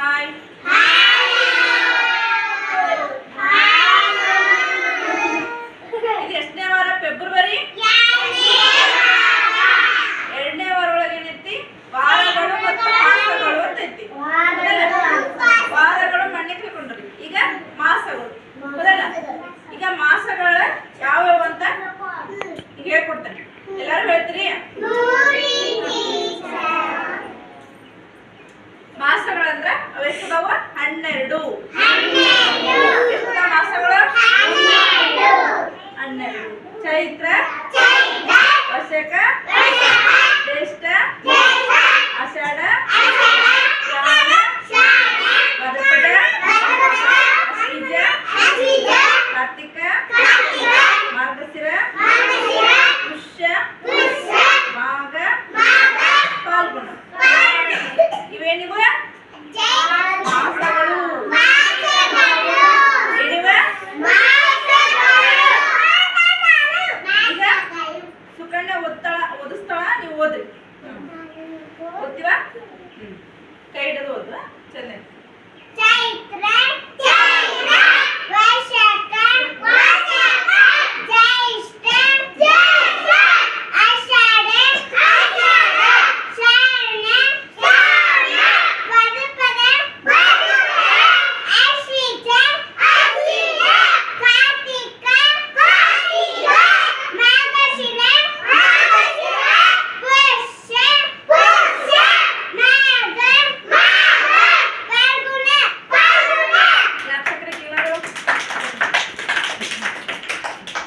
Hi ಇದು ಎಷ್ಟನೇ ವಾರ? ಫೆಬ್ರವರಿ? ಎರಡನೇ ವಾರ ಒಳಗೆ ಏನೈತಿ? ವಾರಗಳು ಮತ್ತು ಮಾಸಗಳು ಅಂತ ಐತಿ. ವಾರಗಳು ಮಣ್ಣಿಗೆ ತಿಳ್ಕೊಂಡ್ರಿ ಈಗ ಮಾಸಗಳು. ಹೌದಲ್ಲ ಈಗ ಮಾಸಗಳ ಯಾವ್ಯಾವ ಅಂತ ಈಗ ಹೇಳ್ಕೊಡ್ತೇನೆ. ಎಲ್ಲಾರು ಹೇಳ್ತೀರಿ? ಎಷ್ಟದಾವ? ಹನ್ನೆರಡು. ಎಷ್ಟದಾವ ಮಾಸಗಳು ಹನ್ನೆರಡು. ಚೈತ್ರ? ಓದ್ರಿ. ಓದ್ತೀವಾ. ಕೈ ಹಿಡಿದು ಓದ್ವಾ? ಚೈತ್ರ